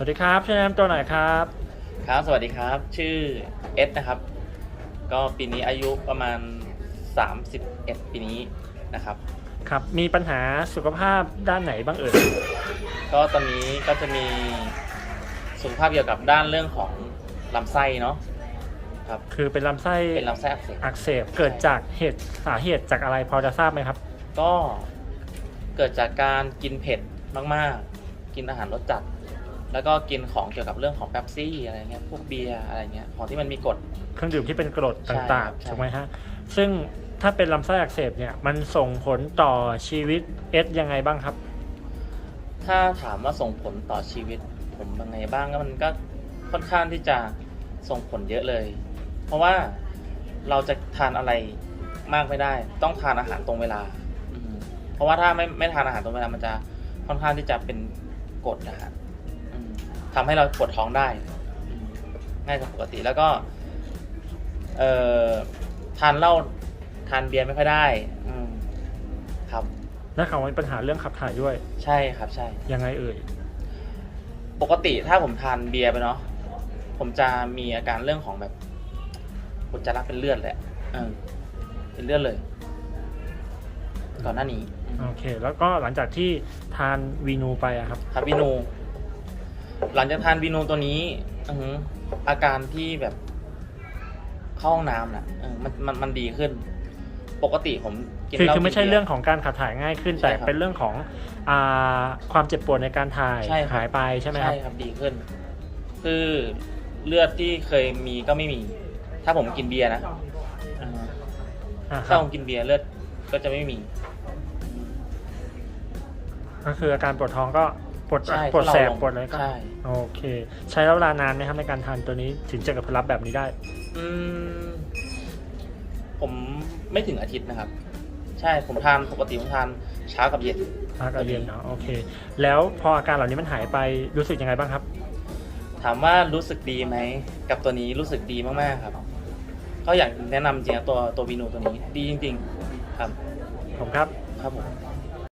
สวัสดีครับช่วยแนะนำตัวหน่อยครับ ครับ สวัสดีครับ ชื่อเอสนะครับ ก็ปีนี้อายุประมาณ 31 ปีนี้นะครับ ครับ มีปัญหาสุขภาพด้านไหนบ้างเอ่ย ก็ตอนนี้ก็จะมีสุขภาพเกี่ยวกับด้านเรื่องของลำไส้เนาะ ครับ คือเป็นลำไส้เป็นลำไส้อักเสบ อักเสบ เกิดจากเหตุสาเหตุจากอะไรพอจะทราบไหมครับ ก็เกิดจากการกินเผ็ดมาก ๆ กินอาหารรสจัด แล้วก็กินของเกี่ยวกับเรื่องของแป๊บซี่อะไรเงี้ยพวกเบียร์อะไรเงี้ยของที่มันมีกรด เครื่องดื่มที่เป็นกรดใช่ต่างครับใช่ ๆถูกไหมฮะซึ่งถ้าเป็นลำไส้อักเสบเนี่ยมันส่งผลต่อชีวิตเอสยังไงบ้างครับ ถ้าถามว่าส่งผลต่อชีวิตผมยังไงบ้างก็มันก็ค่อนข้างที่จะส่งผลเยอะเลย เพราะว่าเราจะทานอะไรมากไม่ได้ ต้องทานอาหารตรงเวลาอืมเพราะว่าถ้าไม่ไม่ทานอาหารตรงเวลามันจะค่อนข้างที่จะเป็นกรดนะฮะอืม ทำให้เราปวดท้องได้อืมง่ายกว่าปกติแล้วก็ เอ่อทานเหล้าทานเบียร์ไม่ค่อยได้ อืมครับและเขามีปัญหาเรื่องขับถ่ายด้วย ใช่ครับใช่ ยังไงเอ่ย ปกติถ้าผมทานเบียร์ไปเนาะผมจะมีอาการเรื่องของแบบอุจจาระเป็นเลือดแหละเออเป็นเลือดเลย ก่อนหน้านี้อืมโอเค แล้วก็หลังจากที่ทานวีนูไปอะครับครับวินู หลังจากทานวินูตัวนี้อือหืออาการที่แบบเข้าห้องน้ำน่ะเออมันมันมันดีขึ้น ปกติผมกินคือเหล้าคือไม่ใช่กินบีย เรื่องของการขับถ่ายง่ายขึ้น ใช่แต่ครับเป็นเรื่องของอ่าความเจ็บปวดในการถ่ายใช่ครับ หายไปใช่ไหมครับ ใช่ครับดีขึ้น คือเลือดที่เคยมีก็ไม่มี ถ้าผมกินเบียร์นะอ่าอ่าคถ้ารับผมกินเบียร์เลือดก็จะไม่มี ก็คืออาการปวดท้องก็ ปวดใช่ปวดแสบทุเลงปวดอะไรก็ใช่โอเค ใช้เวลานานไหมครับในการทานตัวนี้ถึงจะกับผลลัพธ์แบบนี้ได้ อืม ผมไม่ถึงอาทิตย์นะครับ ใช่ผมทานปกติผมทานเช้ากับเย็นอากาเรียนเนาะโอเค แล้วพออาการเหล่านี้มันหายไปรู้สึกยังไงบ้างครับ ถามว่ารู้สึกดีไหมกับตัวนี้รู้สึกดีมากๆครับ ก็อยากแนะนำจริงๆนะตัวตัววีนูตัวนี้ ดีจริง ๆ ครับผมครับครับผม